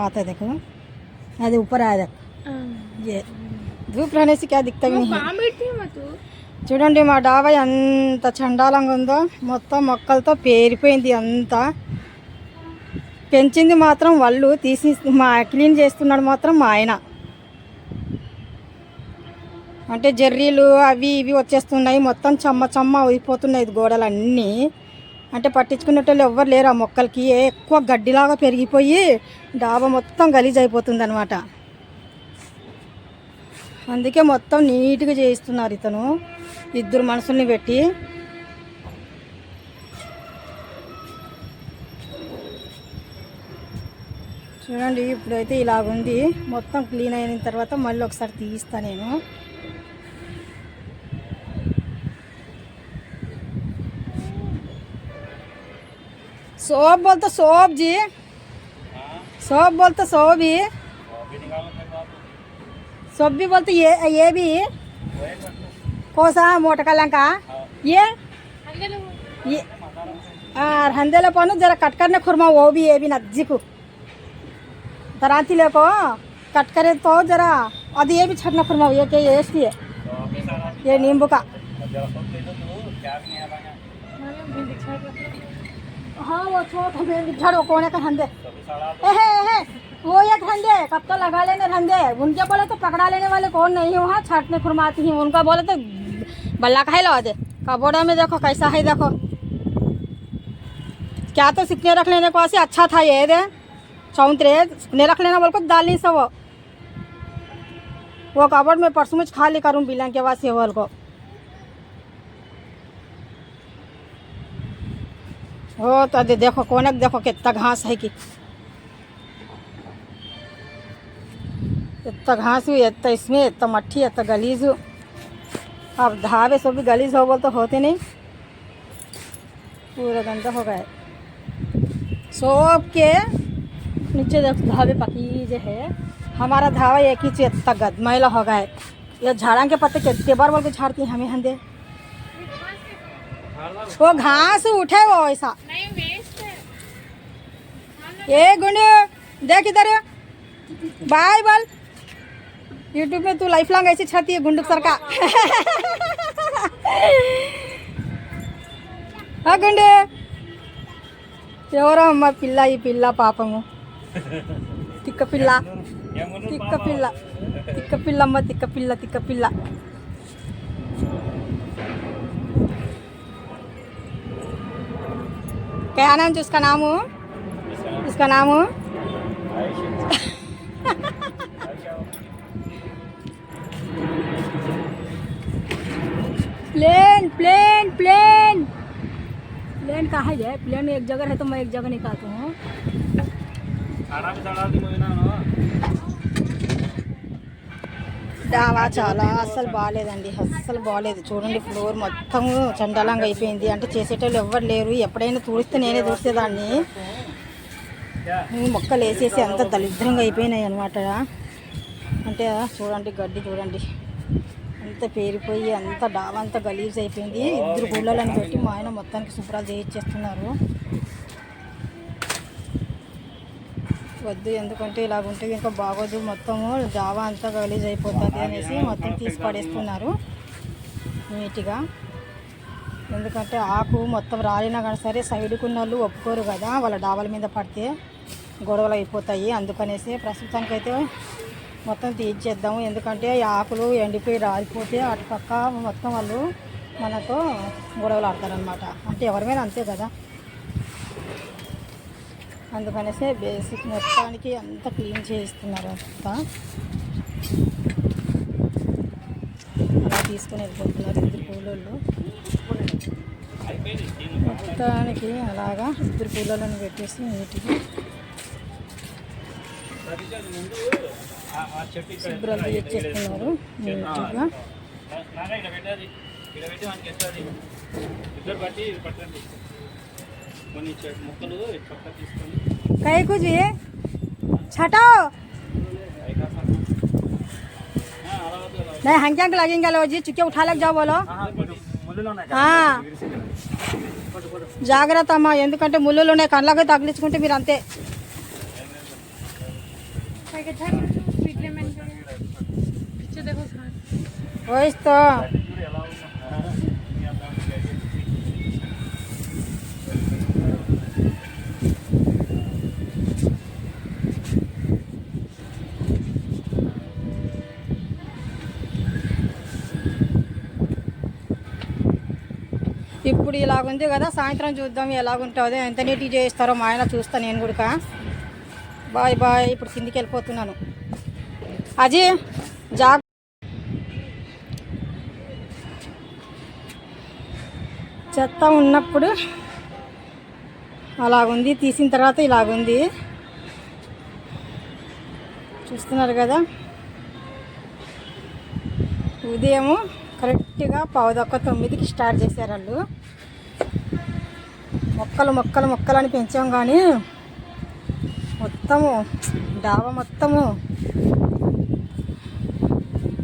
आता है देखो అది ऊपर आया देखो ये धूप रहने से क्या दिखता भी नहीं है చూడండి మా డాబా ఎంత చండాలంగా ఉందో మొత్తం మొక్కలతో పేరిపోయింది అంతా పెంచింది మాత్రం వాళ్ళు తీసి మా క్లీన్ చేస్తున్నాడు మాత్రం మా ఆయన అంటే జర్రీలు అవి ఇవి వచ్చేస్తున్నాయి మొత్తం చెమ్మ చెమ్మ అయిపోతున్నాయి గోడలు అన్నీ అంటే పట్టించుకునేటోళ్ళు ఎవ్వరు లేరు ఆ మొక్కలకి. ఎక్కువ గడ్డిలాగా పెరిగిపోయి డాబా మొత్తం గలీజ్ అయిపోతుంది అనమాట అందుకే మొత్తం నీట్గా చేయిస్తున్నారు ఇతను. ఇద్దరు మనుషుల్ని పెట్టి. చూడండి ఇప్పుడైతే ఇలాగుంది. మొత్తం క్లీన్ అయిన తర్వాత మళ్ళీ ఒకసారి తీయిస్తా నేను. बोलते सोप जी। सोप बोलते सोप भी सोप भी बोलते ये ये भी। कौन सा मोटा कलंग का ये? ये। और हंदेले पनो जरा कट करने खुरमा, वो भी, ये भी नज्जी को तराती लेको कट करे तो जरा अभी ये भी छटना खुरमा, ये क्या, ये इसकी है? ये नींबू का। हाँ वो छोटा बेबी झाड़ो कोने का धंधे? एहे एहे वो एक धंधे कब तो लगा लेने धंधे। उनके बोले तो पकड़ा लेने वाले कौन नहीं है वहाँ छाटने खुरमाती ही। उनका बोले तो बल्ला का ही लगा दे? कबोड़ा में देखो, कैसा है देखो। क्या तो सिकने रख लेने को ऐसे अच्छा था ये दे चौंतरे सिकने रख लेना बोल को दाल नहीं सब। वो कबोर्ड में परसों में खाली करूँ बिलन के वासी बोल को। हो तो दे देखो कोनक देखो कितना घास है कि। इतना घास हुई इतना इसमें इतना मट्ठी इतना गलीज। हो अब धावे सब भी गलीज हो बोल तो होते नहीं। पूरा गंदा हो गए सब के नीचे देखो धावे पकीजे है। हमारा धावा एक ही चीज़ इतना गदमैला हो गए ये झाड़ा के पत्ते कितने बार बोल के झाड़ती हैं हमें हंदे। वो घास उठे वो ऐसा। ए गुंडे देख इधर बाय बल यूट्यूब में तू लाइफ लॉन्ग ऐसी छाती है गुंडुक सर का हाँ गुंडे ఎవరో అమ్మ పిల్ల ఈ పిల్ల పాపము తిక్క పిల్ల తిక్క పిల్ల తిక్క పిల్లమ్మ తిక్క పిల్ల తిక్క పిల్ల क्या नाम जो उसका नाम हो उसका नाम हो प्लेन प्लेन प्लेन प्लेन कहाँ है प्लेन एक जगह है तो मैं एक जगह निकालता हूँ డావా చాలా అస్సలు బాగాలేదండి అస్సలు బాగాలేదు చూడండి ఫ్లోర్ మొత్తం చండాలంగా అయిపోయింది అంటే చేసేటోళ్ళు ఎవ్వరు లేరు ఎప్పుడైనా తుడిస్తే నేనే తుడిచేదాన్ని ఈ మొక్కలు వేసేసి అంత దరిద్రంగా అయిపోయినాయి అనమాట అంటే చూడండి గడ్డి చూడండి. అంత పేరిపోయి అంత డాబా అంతా గలీజ్ అయిపోయింది. ఇద్దరు గుళ్ళలను పెట్టి మా ఆయన మొత్తానికి శుభ్రాలు చేయించేస్తున్నారు. వద్దు ఎందుకంటే ఇలాగుంటే ఇంకా బాగోదు. మొత్తము జావా అంతా గలీజ్ అయిపోతుంది అనేసి మొత్తం తీసి పడేస్తున్నారు. నీట్గా. ఎందుకంటే ఆకు మొత్తం రాలినా కానీ సరే సైడ్కు ఉన్న వాళ్ళు ఒప్పుకోరు కదా వాళ్ళ డాబాల మీద పడితే గొడవలు అయిపోతాయి. అందుకనేసి ప్రస్తుతానికైతే మొత్తం తీర్చేద్దాము. ఎందుకంటే ఆకులు ఎండిపోయి రాలిపోతే అటు పక్క మొత్తం వాళ్ళు మనతో గొడవలు ఆడతారనమాట అంటే ఎవరి మీద అంతే కదా. అందుకనేసి బేసిక్ మొత్తానికి అంతా క్లీన్ చేయిస్తున్నారు అంతా. అలా తీసుకొని వెళ్ళిపోతున్నారు ఇద్దరు కూలోళ్ళు. మొత్తానికి అలాగా ఇద్దరు కూలోళ్ళని పెట్టేసి నీట్గా శుభ్రం చేస్తున్నారు నీట్గా ఇద్దరు బట్టి పట్టండి కొన్ని చె- మొక్కలు చొక్క తీసుకొని कहे कुछ ये छटाओ नहीं हंक्या के लगेंगे लो जी चुके उठा लग जाओ बोलो हाँ జాగ్రత్త అమ్మా ఎందుకంటే ముళ్ళు ఉన్నాయి కళ్ళకి తగిలించుకుంటే మీరు అంతే. వయసుతో ఇప్పుడు ఇలాగుంది కదా సాయంత్రం చూద్దాం ఎలాగుంటుంది ఎంత నీట్గా చేస్తారో మా ఆయన చూస్తా నేను కూడా బాయ్ బాయ్ ఇప్పుడు కిందికి వెళ్ళిపోతున్నాను. అజీ జాగ్. చెత్త ఉన్నప్పుడు అలాగుంది తీసిన తర్వాత ఇలాగుంది. చూస్తున్నారు కదా. ఉదయము కరెక్ట్గా పావుదొక్క తొమ్మిదికి స్టార్ట్ చేశారు వాళ్ళు మొక్కలు మొక్కలు మొక్కలు అని పెంచాం కానీ మొత్తము డాబా మొత్తము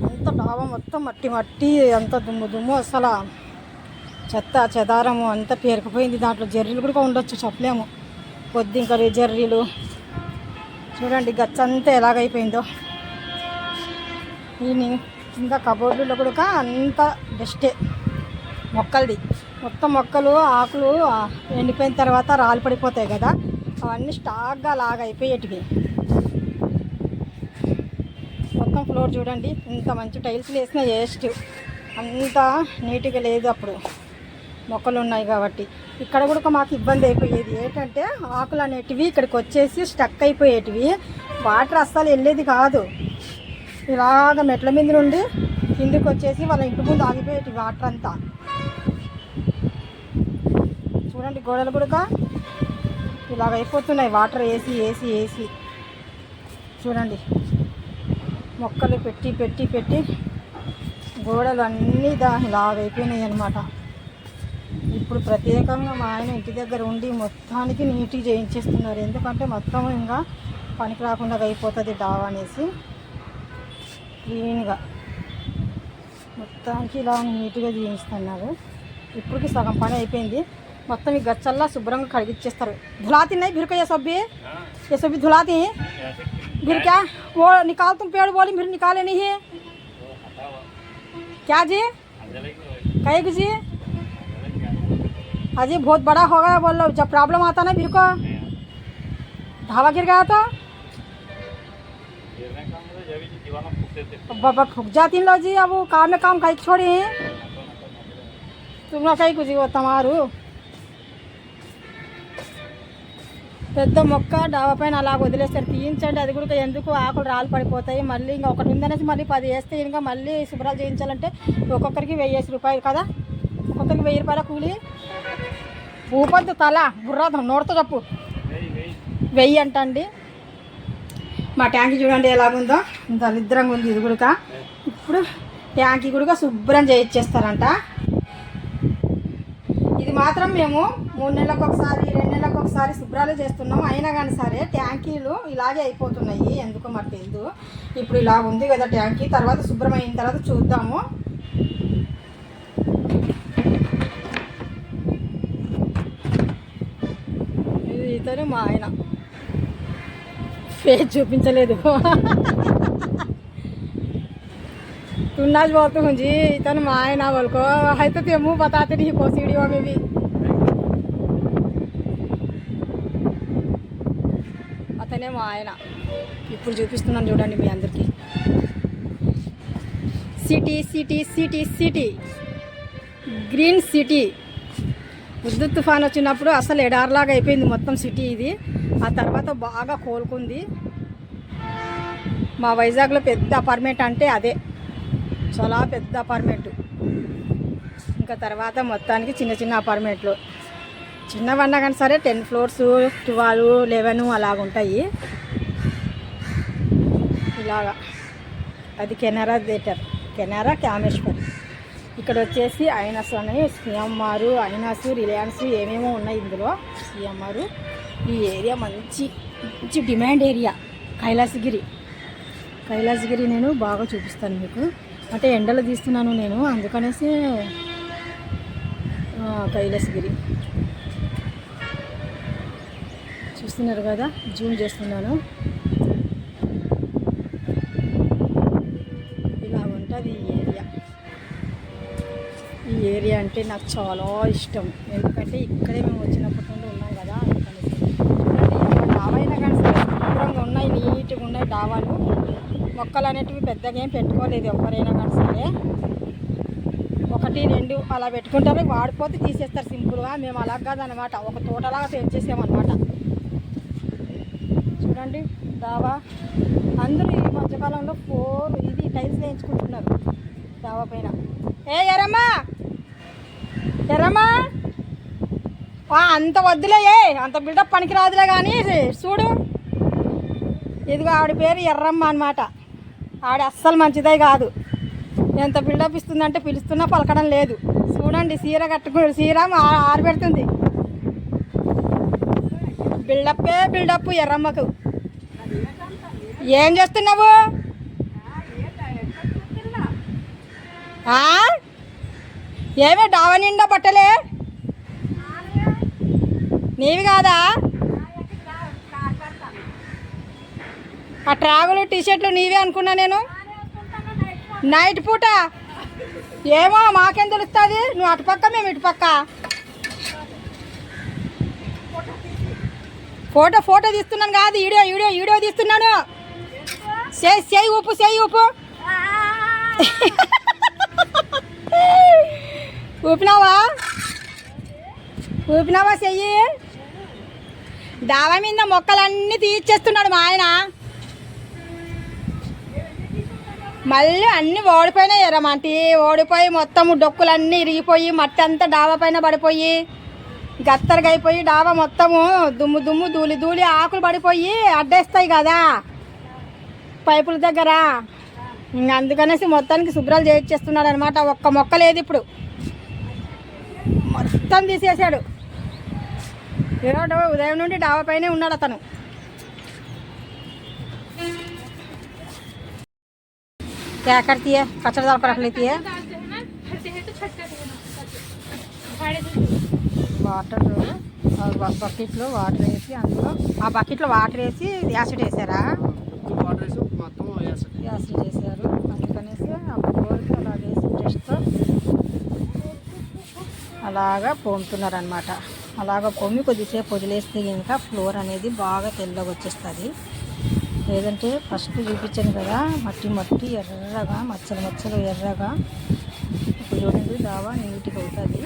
అంత డాబా మొత్తం మట్టి మట్టి అంత దుమ్ము దుమ్ము అసలు. చెత్త చెదారము అంత పేరుకుపోయింది. దాంట్లో జర్రీలు కూడా ఉండొచ్చు చెప్పలేము. పొద్దుంకలు జర్రీలు. చూడండి గచ్చంతా ఎలాగైపోయిందో. ఈ కింద కబోర్డులో కూడా అంత బెస్టే మొక్కలది. మొత్తం మొక్కలు ఆకులు ఎండిపోయిన తర్వాత రాలి పడిపోతాయి కదా. అవన్నీ స్టాక్గా లాగైపోయేటివి అయిపోయేటివి. మొత్తం ఫ్లోర్ చూడండి. ఇంత మంచి టైల్స్ వేసిన వేస్ట్. అంత నీట్గా లేదు అప్పుడు. మొక్కలు ఉన్నాయి కాబట్టి. ఇక్కడ కూడా మాకు ఇబ్బంది అయిపోయేది. ఏంటంటే ఆకులు అనేటివి ఇక్కడికి వచ్చేసి స్టక్ అయిపోయేటివి. వాటర్ అస్సలు వెళ్ళేది కాదు. ఇలాగ మెట్ల మీద నుండి కిందికి వచ్చేసి వాళ్ళ ఇంటి ముందు ఆగిపోయేటి వాటర్ అంతా. చూడండి గోడలు కూడా ఇలాగ అయిపోతున్నాయి. వాటర్ వేసి వేసి వేసి చూడండి. మొక్కలు పెట్టి పెట్టి పెట్టి గోడలు అన్నీ దా ఇలాగైపోయినాయి అనమాట ఇప్పుడు ప్రత్యేకంగా మా ఆయన ఇంటి దగ్గర ఉండి మొత్తానికి నీట్గా చేయించేస్తున్నారు. ఎందుకంటే మొత్తం ఇంకా పనికి రాకుండా అయిపోతుంది డావా అనేసి. క్లీన్గా మొత్తానికి ఇలా నీట్గా చేయిస్తున్నారు ఇప్పటికి సగం పని అయిపోయింది మొత్తం ఈ గచ్చల్లా శుభ్రంగా కడిగిచ్చేస్తారు ధులాతి नहीं फिर ये सब भी ये सब भी धुलाती हैं फिर क्या वो निकाल तुम पेड़ बोली फिर निकाले नहीं है क्या जी कहे कि जी अजी बहुत बड़ा हो गया बोल लो जब प्रॉब्लम आता ना फिर को ढाबा गिर गया तो જાતી લો જી આવું કામને કામ કઈ છોડી તું పెద్ద మొక్క డాబా పైన అలా వదిలేస్తారు తీయించండి అది కూడా ఎందుకు ఆకులు రాళ్ళు పడిపోతాయి మళ్ళీ ఇంకా ఒకటి ఉందనేసి మళ్ళీ పది వేస్తే ఇంకా మళ్ళీ శుభ్రాలు చేయించాలంటే ఒక్కొక్కరికి వెయ్యేసి రూపాయలు కదా ఒక్కొక్కరికి వెయ్యి రూపాయల కూలి ఊపద్దు తల బుర్రాదు నోడుతో తప్పు వెయ్యి అంటండి మా ట్యాంక్ చూడండి ఎలాగుందో. దరిద్రంగా ఉంది ఇది కూడా ఇప్పుడు ట్యాంకీ కూడా శుభ్రం చేయించేస్తారంట ఇది మాత్రం మేము మూడు నెలలకు ఒకసారి రెండు నెలలకు ఒకసారి శుభ్రాలు చేస్తున్నాం అయినా కానీ సరే ట్యాంకీలు ఇలాగే అయిపోతున్నాయి. ఎందుకో మరి తెలియదు ఇప్పుడు ఇలా ఉంది కదా ట్యాంకీ. తర్వాత శుభ్రమైన తర్వాత చూద్దాము. ఇతను మా ఆయన. ఫేస్ చూపించలేదు तुन्नाज बहुत हूँ जी इतन माए ना बोल को है तो ते मुँह बताते नहीं को सीढ़ियों में भी అతనే మా ఆయన ఇప్పుడు చూపిస్తున్నాను చూడండి మీ అందరికీ city city city city green city ఉద్దు తుఫాన్ వచ్చినప్పుడు అసలు ఎడార్లాగా అయిపోయింది మొత్తం సిటీ ఇది. ఆ తర్వాత బాగా కోలుకుంది. మా వైజాగ్లో పెద్ద అపార్ట్మెంట్ అంటే అదే. చాలా పెద్ద అపార్ట్మెంట్. ఇంకా తర్వాత మొత్తానికి చిన్న చిన్న అపార్ట్మెంట్లు. చిన్నవన్నా కానీ సరే టెన్ ఫ్లోర్స్ ట్వెల్వ్ లెవెన్ అలాగ ఉంటాయి. ఇలాగా. అది కెనరా థియేటర్. కెనరా కామేశ్వరి. ఇక్కడ వచ్చేసి ఐనస్ అని సిఎంఆర్ ఐనస్ రిలయన్స్ ఏమేమో ఉన్నాయి ఇందులో. సిఎంఆర్ ఈ ఏరియా మంచి మంచి డిమాండ్ ఏరియా కైలాసగిరి. కైలాసగిరి నేను బాగా చూపిస్తాను మీకు. అంటే ఎండలు తీస్తున్నాను నేను అందుకనేసి కైలాసగిరి. చూస్తున్నారు కదా జూమ్ చేస్తున్నాను. అంటే నాకు చాలా ఇష్టం. ఎందుకంటే ఇక్కడే మేము వచ్చినప్పటి నుండి ఉన్నాం కదా అందుకనేసి చూడండి డాబా అయినా కానీ సరే శుభ్రంగా ఉన్నాయి నీట్గా ఉన్నాయి డాబాలు. మొక్కలు అనేటివి పెద్దగా ఏం పెట్టుకోలేదు ఎవరైనా కానీ సరే. ఒకటి రెండు అలా పెట్టుకుంటారు వాడిపోతే తీసేస్తారు సింపుల్గా. మేము అలా కాదనమాట ఒక తోటలాగా పెంచేసామన్నమాట చూడండి డాబా. అందరూ ఈ మధ్యకాలంలో ఫోర్ ఇది టైల్స్ వేయించుకుంటున్నారు డాబా పైన. ఏ ఎరమ్మా ఆ, అంత వద్దులే అంత బిల్డప్ పనికి రాదులే కానీ చూడు. ఇదిగో ఆవిడ పేరు ఎర్రమ్మ అనమాట ఆవిడ అస్సలు మంచిదే కాదు. ఎంత బిల్డప్ ఇస్తుందంటే పిలుస్తున్నా పలకడం లేదు. చూడండి చీర కట్టుకు చీర ఆరబెడుతుంది. బిల్డప్పే బిల్డప్ ఎర్రమ్మకు. ఏం చేస్తున్నావు? ఏమే డావ నిండా బట్టలే? నీవి కాదా? ఆ ట్రాగులు టీషర్ట్లు నీవే అనుకున్నా నేను? నైట్ పూట? ఏమో మాకేం తెలుస్తుంది? నువ్వు అటుపక్క మేము ఇటుపక్క ఫోటో ఫోటో తీస్తున్నాను కాదు వీడియో వీడియో వీడియో తీస్తున్నాను. చేయి చేయి ఉప్పు చేయి ఉప్పు ఊపినావా? ఊపినావా చెయ్యి? డాబా మీద మొక్కలన్నీ తీర్చేస్తున్నాడు మా ఆయన. మళ్ళీ అన్నీ ఓడిపోయినాయి ఎర్రమంటి ఓడిపోయి మొత్తం డొక్కులన్నీ ఇరిగిపోయి మట్టి అంతా డాబా పైన పడిపోయి గత్తరగా అయిపోయి డాబా మొత్తము దుమ్ము దుమ్ము ధూళి ధూళి ఆకులు పడిపోయి అడ్డేస్తాయి కదా పైపుల దగ్గర. ఇంక అందుకనేసి మొత్తానికి శుభ్రాలు చేయించేస్తున్నాడు అనమాట ఒక్క మొక్క లేదు ఇప్పుడు. మొత్తం తీసేసాడు ఈరోజు ఉదయం నుండి డాబా పైనే ఉన్నాడు అతను क्या करती है कचरा डाल कर रख लेती है डालते हैं ना भरते हैं तो छटका देना भाड़े से వాటర్ బకెట్లో వాటర్ వేసి అందులో ఆ బకెట్లో వాటర్ వేసి యాసిడ్ వేసారా వాటర్ వేసి మొత్తం వేసండి యాసిడ్ వేసారు అందుకనేసి ఆ బోర్కి అలా వేసి టెస్ట్తో అలాగా పొమ్ముతున్నారు అనమాట అలాగా పొమ్మి కొద్దిసేపు వదిలేస్తే ఇంకా ఫ్లోర్ అనేది బాగా తెల్లగా వచ్చేస్తుంది. లేదంటే ఫస్ట్ చూపించాను కదా మట్టి మట్టి ఎర్రగా మచ్చలు మచ్చలు ఎర్రగా. ఇప్పుడు చూడండి దావా నీట్గా అవుతుంది.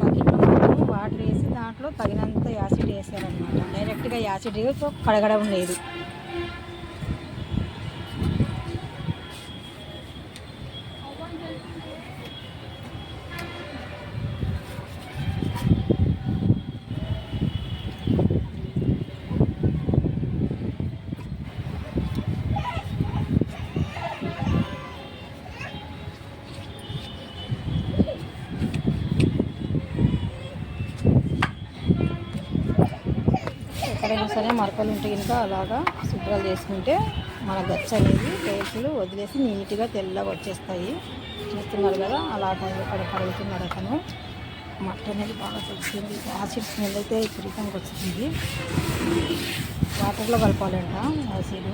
బకెట్లో వాటర్ వేసి దాంట్లో తగినంత యాసిడ్ వేసారనమాట డైరెక్ట్గా యాసిడ్ కడగడం లేదు. ఎక్కడైనా మరకలు ఉంటే కనుక అలాగా శుభ్రాలు చేసుకుంటే మన గచ్చ అనేది టేకులు వదిలేసి నీట్గా తెల్లగా వచ్చేస్తాయి. చూస్తున్నారు కదా అలా అక్కడ కడుగుతున్నాడు అతను. మట్టి అనేది బాగా తెచ్చింది యాసిడ్ స్మెల్ అయితే విపరీతంగా వచ్చింది వాటర్లో కలపాలంట యాసిడ్.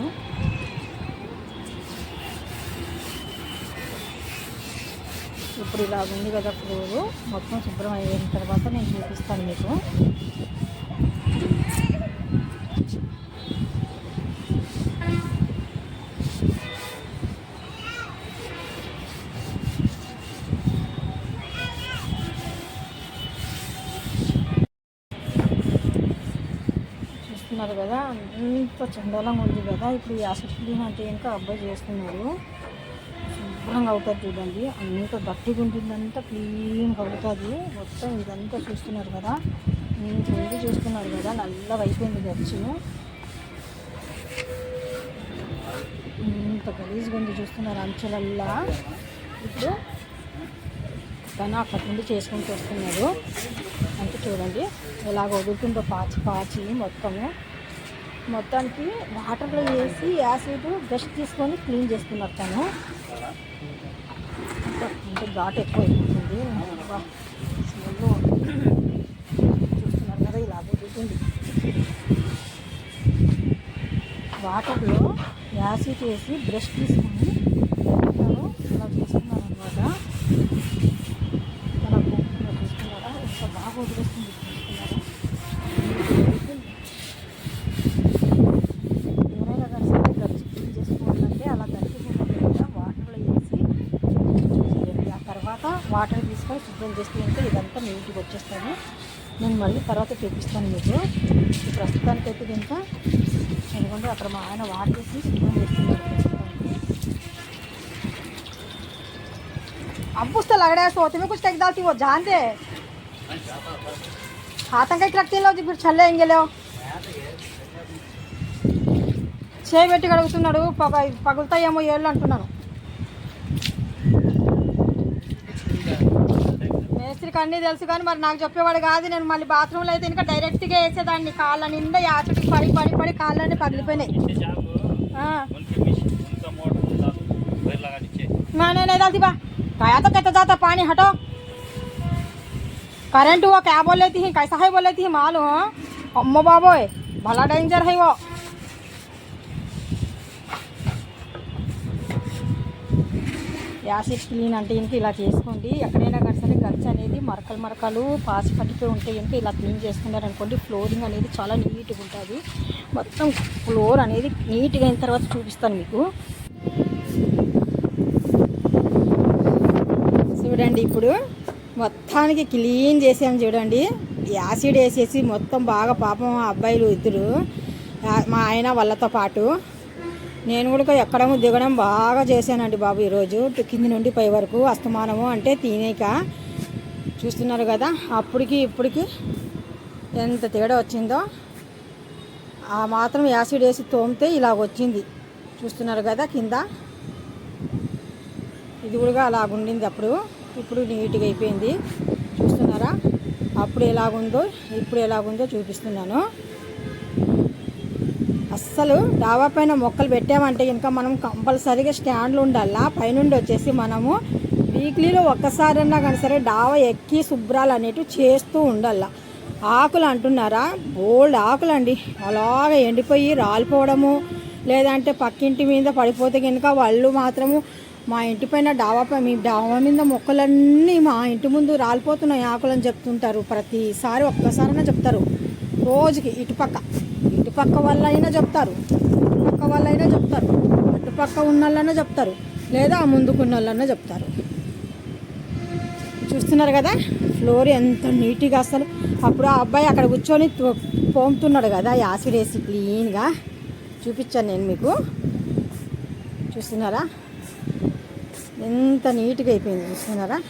ఇప్పుడు ఇలా ఉంది కదా ఫ్లోరు మొత్తం శుభ్రం అయిన తర్వాత నేను చూపిస్తాను మీకు. చూస్తున్నారు కదా అంత చండాలంగా ఉంది కదా. ఇప్పుడు ఈ యాసిడ్ క్లీన్ అంటే ఇంకా అబ్బాయి చేస్తున్నారు. శుభ్రంగా అవుతుంది చూడండి. అంత గట్టిగా ఉంటుందంతా క్లీన్గా అవుతుంది. మొత్తం ఇదంతా చూస్తున్నారు కదా. ఇంత ఉంది చూస్తున్నారు కదా నల్లగా అయిపోయింది గచ్చు. ఇంత గలీజ్గా ఉంది చూస్తున్నారు అంచులల్లా. ఇప్పుడు తను అక్కడి నుండి చేసుకుంటూ వస్తున్నాడు అంటే చూడండి ఎలాగ వదులుతుందో పాచి పాచి మొత్తము. మొత్తానికి వాటర్లో వేసి యాసిడ్ బ్రష్ తీసుకొని క్లీన్ చేసుకున్నారు తను. అంటే ఘాట్ ఎక్కువ అయిపోతుంది. చూస్తున్నారు కదా ఇలా పోతుంది. వాటర్లో యాసిడ్ వేసి బ్రష్ తీసుకొని తను ఇలా చేస్తున్నారు అనమాట వాటర్ తీసుకొని శుభ్రం చేసుకుంటే ఇదంతా నీటికి వచ్చేస్తాను. నేను మళ్ళీ తర్వాత చూపిస్తాను మీకు. ప్రస్తుతానికి అయితే కనుక ఎందుకంటే అక్కడ మా ఆయన వాటర్ తీసి శుభ్రం చేస్తున్నారు. అబ్బుస్తే లగడేస్తావు తిమి కొంచెం తెగదాల్సి ఓ జాంతే. ఆతంకాయ రక్తిలోకి ఇప్పుడు చల్లే ఇంకెళ్ళావు చేయబెట్టి కడుగుతున్నాడు పగ పగులుతాయేమో ఏళ్ళు అంటున్నాను. మేస్త్రికి అన్నీ తెలుసు కానీ మరి నాకు చెప్పేవాడు కాదు నేను మళ్ళీ బాత్రూంలో అయితే ఇంకా డైరెక్ట్గా వేసేదాన్ని కాళ్ళ నిండా యాచటి పడి పడి పడి కాళ్ళని పగిలిపోయినాయి नीचे जाओ ఆ. उनके मिशन उनका मोटर डाल पैर लगा नीचे मैं नहीं नहीं डालती बा काया तो कहता जाता पानी हटो करंट वो क्या बोल लेती है कैसा है बोल लेती है मालूम अम्मो बाबोय भला डेंजर है वो యాసిడ్ క్లీన్ అంటే ఇంక ఇలా చేసుకోండి ఎక్కడైనా కానీ సరే గచ్చు అనేది మరకలు మరకలు పాసి పట్టిపోయి ఉంటాయి అంటే ఇలా క్లీన్ చేసుకున్నారు అనుకోండి ఫ్లోరింగ్ అనేది చాలా నీట్గా ఉంటుంది. మొత్తం ఫ్లోర్ అనేది నీట్గా అయిన తర్వాత చూపిస్తాను మీకు. చూడండి ఇప్పుడు మొత్తానికి క్లీన్ చేసాము చూడండి. యాసిడ్ వేసేసి మొత్తం బాగా పాపం ఆ అబ్బాయిలు ఇద్దరు మా ఆయన వాళ్ళతో పాటు. నేను కూడా ఎక్కడము దిగడం బాగా చేశానండి బాబు ఈరోజు కింది నుండి పై వరకు అస్తమానము అంటే తినేక. చూస్తున్నారు కదా అప్పటికి ఇప్పటికి ఎంత తేడా వచ్చిందో ఆ మాత్రం యాసిడ్ వేసి తోమితే ఇలా వచ్చింది. చూస్తున్నారు కదా కింద? ఇది కూడా అలాగుండింది అప్పుడు. ఇప్పుడు నీట్గా అయిపోయింది. చూస్తున్నారా? అప్పుడు ఎలాగుందో ఇప్పుడు ఎలాగుందో చూపిస్తున్నాను. అస్సలు డాబా పైన మొక్కలు పెట్టామంటే ఇంకా మనం కంపల్సరీగా స్టాండ్లు ఉండాలా? పైనుండి వచ్చేసి మనము వీక్లీలో ఒక్కసారన్నా కానీ సరే డాబా ఎక్కి శుభ్రాలు అనేటివి చేస్తూ ఉండాల. ఆకులు అంటున్నారా? బోల్డ్ ఆకులు అండి అలాగే ఎండిపోయి రాలిపోవడము లేదంటే పక్కింటి మీద పడిపోతే కనుక వాళ్ళు మాత్రము మా ఇంటి పైన డాబా మీ డాబా మీద మొక్కలన్నీ మా ఇంటి ముందు రాలిపోతున్నాయి ఆకులని చెప్తుంటారు. ప్రతిసారి ఒక్కసారైనా చెప్తారు. రోజుకి ఇటుపక్క ఇటుపక్క వాళ్ళైనా చెప్తారు. ఇటుపక్క వాళ్ళైనా చెప్తారు. అటుపక్క ఉన్న వాళ్ళైనా చెప్తారు. లేదా ముందుకున్న వాళ్ళైనా చెప్తారు. చూస్తున్నారు కదా? ఫ్లోర్ ఎంత నీట్గా అసలు. అప్పుడు ఆ అబ్బాయి అక్కడ కూర్చొని తో- పోముతున్నాడు కదా యాసిడ్ వేసి క్లీన్గా. చూపించాను నేను మీకు. చూస్తున్నారా? ఎంత నీట్గా అయిపోయింది చూస్తున్నారా?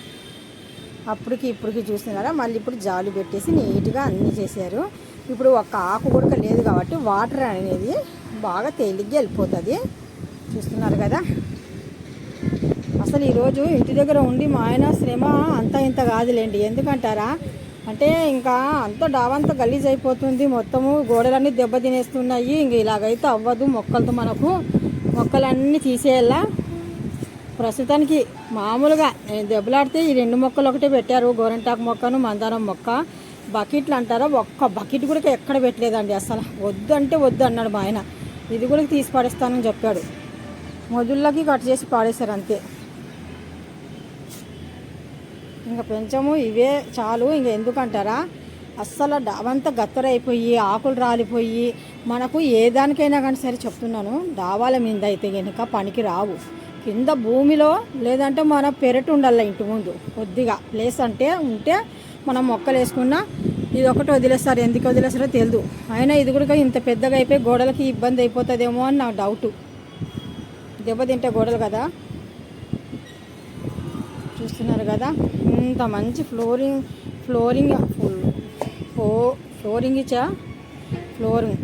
అప్పటికి ఇప్పటికి చూస్తున్నారా? మళ్ళీ ఇప్పుడు జాలు పెట్టేసి నీట్గా అన్నీ చేశారు. ఇప్పుడు ఒక్క ఆకు కూడా లేదు కాబట్టి వాటర్ అనేది బాగా తేలిగ్గా వెళ్ళిపోతుంది. చూస్తున్నారు కదా? అసలు ఈరోజు ఇంటి దగ్గర ఉండి మా ఆయన శ్రమ అంత ఇంత కాదులేండి. ఎందుకంటారా? అంటే ఇంకా అంత డాబంతా గలీజ్ అయిపోతుంది. మొత్తము గోడలన్నీ దెబ్బ తినేస్తున్నాయి ఇంక ఇలాగైతే అవ్వదు మొక్కలతో మనకు. మొక్కలన్నీ తీసేయాలా. ప్రస్తుతానికి మామూలుగా నేను దెబ్బలాడితే ఈ రెండు మొక్కలు ఒకటే పెట్టారు. గోరంటాకు మొక్కను మందారం మొక్క. బకెట్లు అంటారా? ఒక్క బకెట్ కూడా ఎక్కడ పెట్టలేదండి అసలు. వద్దు అంటే వద్దు అన్నాడు మా ఆయన. ఇది కూడా తీసి పడేస్తానని చెప్పాడు. మొదుళ్ళకి కట్ చేసి పాడేశారు అంతే. ఇంకా పెంచము ఇవే చాలు. ఇంక ఎందుకంటారా? అస్సలు డాబంతా గత్తరైపోయి ఆకులు రాలిపోయి మనకు ఏ దానికైనా కానీ సరే చెప్తున్నాను. డాబాల మీద అయితే కనుక పనికి రావు. కింద భూమిలో లేదంటే మన పెరటి ఉండాలి ఇంటి ముందు. కొద్దిగా ప్లేస్ అంటే ఉంటే మనం మొక్కలు వేసుకున్నా ఇది ఒకటి వదిలేస్తారు. ఎందుకు వదిలేస్తారో తెలియదు అయినా ఇది కూడా ఇంత పెద్దగా అయిపోయి గోడలకి ఇబ్బంది అయిపోతుందేమో అని నా డౌటు. దెబ్బతింటే గోడలు కదా? చూస్తున్నారు కదా? ఇంత మంచి ఫ్లోరింగ్ ఫ్లోరింగ్ ఫో ఫ్లోరింగ్ ఇచ్చా? ఫ్లోరింగ్.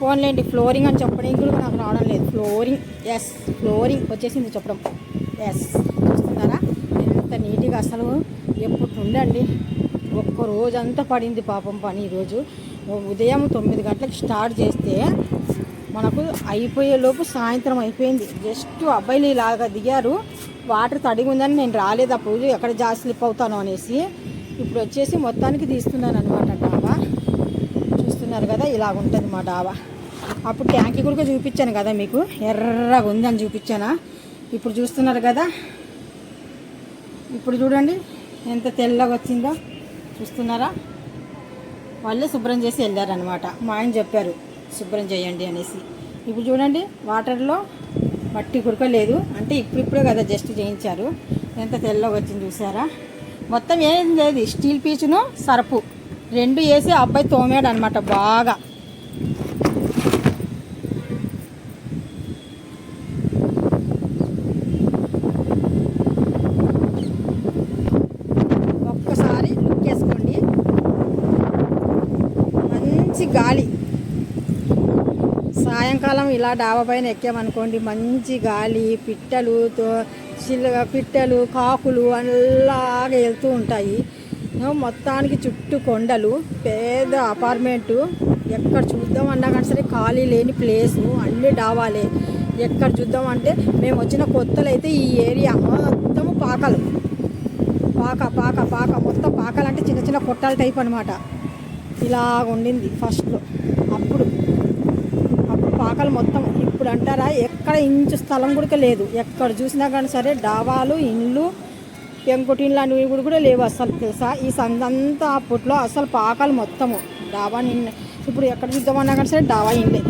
ఫోన్లేండి ఫ్లోరింగ్ అని చెప్పడానికి కూడా నాకు రావడం లేదు. ఫ్లోరింగ్ ఎస్ ఫ్లోరింగ్ వచ్చేసింది చెప్పడం. ఎస్ చూస్తున్నారా? ఎంత నీట్గా అసలు ఎప్పుడు ఉండండి. ఒక్క రోజంతా పడింది పాపం పని ఈరోజు. ఉదయం తొమ్మిది గంటలకు స్టార్ట్ చేస్తే మనకు అయిపోయేలోపు సాయంత్రం అయిపోయింది. జస్ట్ అబ్బాయిలు ఇలాగా దిగారు. వాటర్ తడిగి ఉందని నేను రాలేదు. అప్పుడు ఎక్కడ జా స్లిప్ అవుతాను అనేసి ఇప్పుడు వచ్చేసి మొత్తానికి తీస్తున్నాను అనమాట డాబా. చూస్తున్నారు కదా ఇలాగ ఉంటుంది మా డాబా. అప్పుడు ట్యాంకీ కూడా చూపించాను కదా మీకు. ఎర్రగా ఉందని చూపించానా? ఇప్పుడు చూస్తున్నారు కదా. ఇప్పుడు చూడండి ఎంత తెల్లగా వచ్చిందో. చూస్తున్నారా? వాళ్ళే శుభ్రం చేసి వెళ్ళారనమాట మా ఆయన చెప్పారు శుభ్రం చేయండి అనేసి. ఇప్పుడు చూడండి వాటర్లో మట్టి కురకలేదు అంటే ఇప్పుడిప్పుడే కదా జస్ట్ చేయించారు. ఎంత తెల్లగా వచ్చింది చూసారా? మొత్తం ఏం లేదు. స్టీల్ పీచును సరుపు. రెండు వేసి అబ్బాయి తోమాడు అనమాట బాగా. ఇలా డాబా పైన ఎక్కామనుకోండి మంచి గాలి పిట్టలు చిల్లగా పిట్టలు కాకులు అలాగే వెళ్తూ ఉంటాయి. మొత్తానికి చుట్టూ కొండలు పెద్ద అపార్ట్మెంటు. ఎక్కడ చూద్దాం అన్నా కానీ సరే ఖాళీ లేని ప్లేసు అన్ని డాబాలే. ఎక్కడ చూద్దాం అంటే మేము వచ్చిన కొత్తలు అయితే ఈ ఏరియా మొత్తము పాకలు. పాక పాక పాక. మొత్తం పాకలు అంటే చిన్న చిన్న కొట్టాల టైప్ అనమాట ఇలా ఉండింది ఫస్ట్లో. పాకలు మొత్తం ఇప్పుడు అంటారా? ఎక్కడ ఇంచు స్థలం కూడా లేదు. ఎక్కడ చూసినా కానీ సరే డాబాలు ఇండ్లు పెంకుటిన్లు అనేవి కూడా కూడా లేవు అసలు తెలుసా? ఈ సందంతా అప్పట్లో అసలు పాకాలు మొత్తము. డాబా నిన్న ఇప్పుడు ఎక్కడ చూద్దామన్నా కానీ సరే డాబా ఇండ్లే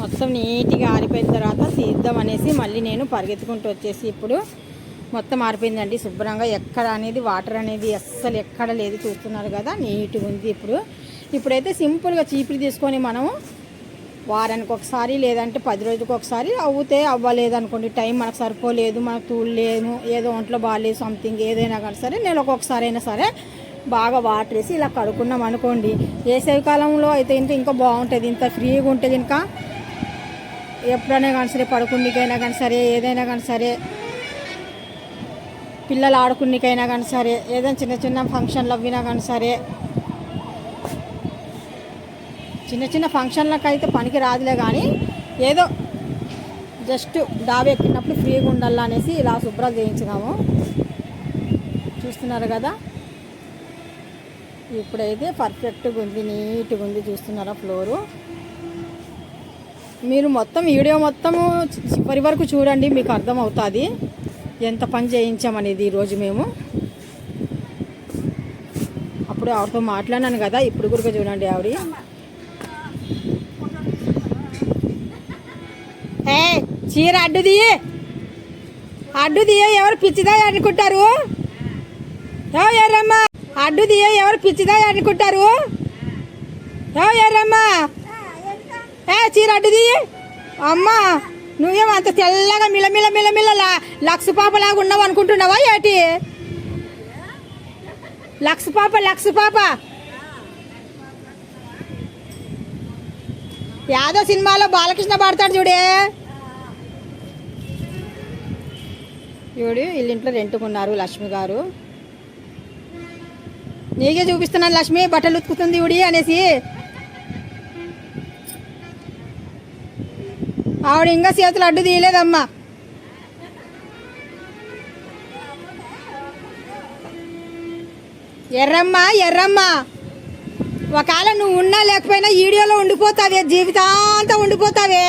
మొత్తం నీట్గా సీద్దాం తీద్దాం అనేసి మళ్ళీ నేను పరిగెత్తుకుంటూ వచ్చేసి ఇప్పుడు మొత్తం మారిపోయిందండి శుభ్రంగా ఎక్కడ అనేది వాటర్ అనేది అస్సలు ఎక్కడ లేదు చూస్తున్నారు కదా నీట్గా ఉంది ఇప్పుడు. ఇప్పుడైతే సింపుల్గా చీపులు తీసుకొని మనము వారానికి ఒకసారి లేదంటే పది రోజులకు ఒకసారి అవుతే అవ్వలేదు అనుకోండి. టైం మనకు సరిపోలేదు మనకు తూడలేము ఏదో ఒంట్లో బాగాలేదు సంథింగ్ ఏదైనా కానీ సరే నేను ఒక్కొక్కసారి అయినా సరే బాగా వాటర్ వేసి ఇలా కడుక్కున్నాం అనుకోండి. వేసవి కాలంలో అయితే ఇంకా ఇంకా బాగుంటుంది ఇంత ఫ్రీగా ఉంటుంది ఇంకా ఎప్పుడైనా కానీ సరే పడుకునికైనా కానీ సరే ఏదైనా కానీ సరే పిల్లలు ఆడుకునికైనా కానీ సరే ఏదైనా చిన్న చిన్న ఫంక్షన్లు అవ్వినా కానీ సరే చిన్న చిన్న ఫంక్షన్లకు అయితే పనికి రాదులే కానీ ఏదో జస్ట్ డాబా ఎక్కినప్పుడు ఫ్రీగా ఉండాలా అనేసి ఇలా శుభ్రం చేయించినాము. చూస్తున్నారు కదా? ఇప్పుడైతే పర్ఫెక్ట్గా ఉంది నీట్గా ఉంది చూస్తున్నారా ఫ్లోరు మీరు మొత్తం వీడియో మొత్తము చివరి వరకు చూడండి మీకు అర్థమవుతుంది. ఎంత పని చేయించామనేది ఈరోజు మేము. అప్పుడు ఆవిడతో మాట్లాడినాను కదా ఇప్పుడు కూడా చూడండి ఆవిడ. ఏ చీర అడ్డుది అడ్డుది ఎవరు పిచ్చిదా అనుకుంటారు? ఏవో అడ్డు అడ్డుది ఎవరు పిచ్చిదా అనుకుంటారు? ఏవో ఎర్రమ్మా. ఏ చీర అడ్డుది అమ్మా నువ్వేం అంత తెల్లగా మిలమిల మిలమిల లా- లక్ష పాపలాగా ఉన్నావు అనుకుంటున్నావా ఏటి? లక్ష పాప లక్ష పాప. యాదో సినిమాలో బాలకృష్ణ పాడతాడు చూడే. చూడు వీళ్ళింట్లో రెంటుకున్నారు లక్ష్మి గారు. నీకే చూపిస్తున్నాను లక్ష్మి బట్టలు ఉతుకుతుంది ఇవిడి అనేసి. ఆవిడ ఇంకా చేతులు అడ్డు తీయలేదమ్మా. ఎర్రమ్మ ఎర్రమ్మ. ఒకవేళ నువ్వు ఉన్నా లేకపోయినా వీడియోలో ఉండిపోతావే జీవితాంతం ఉండిపోతావే.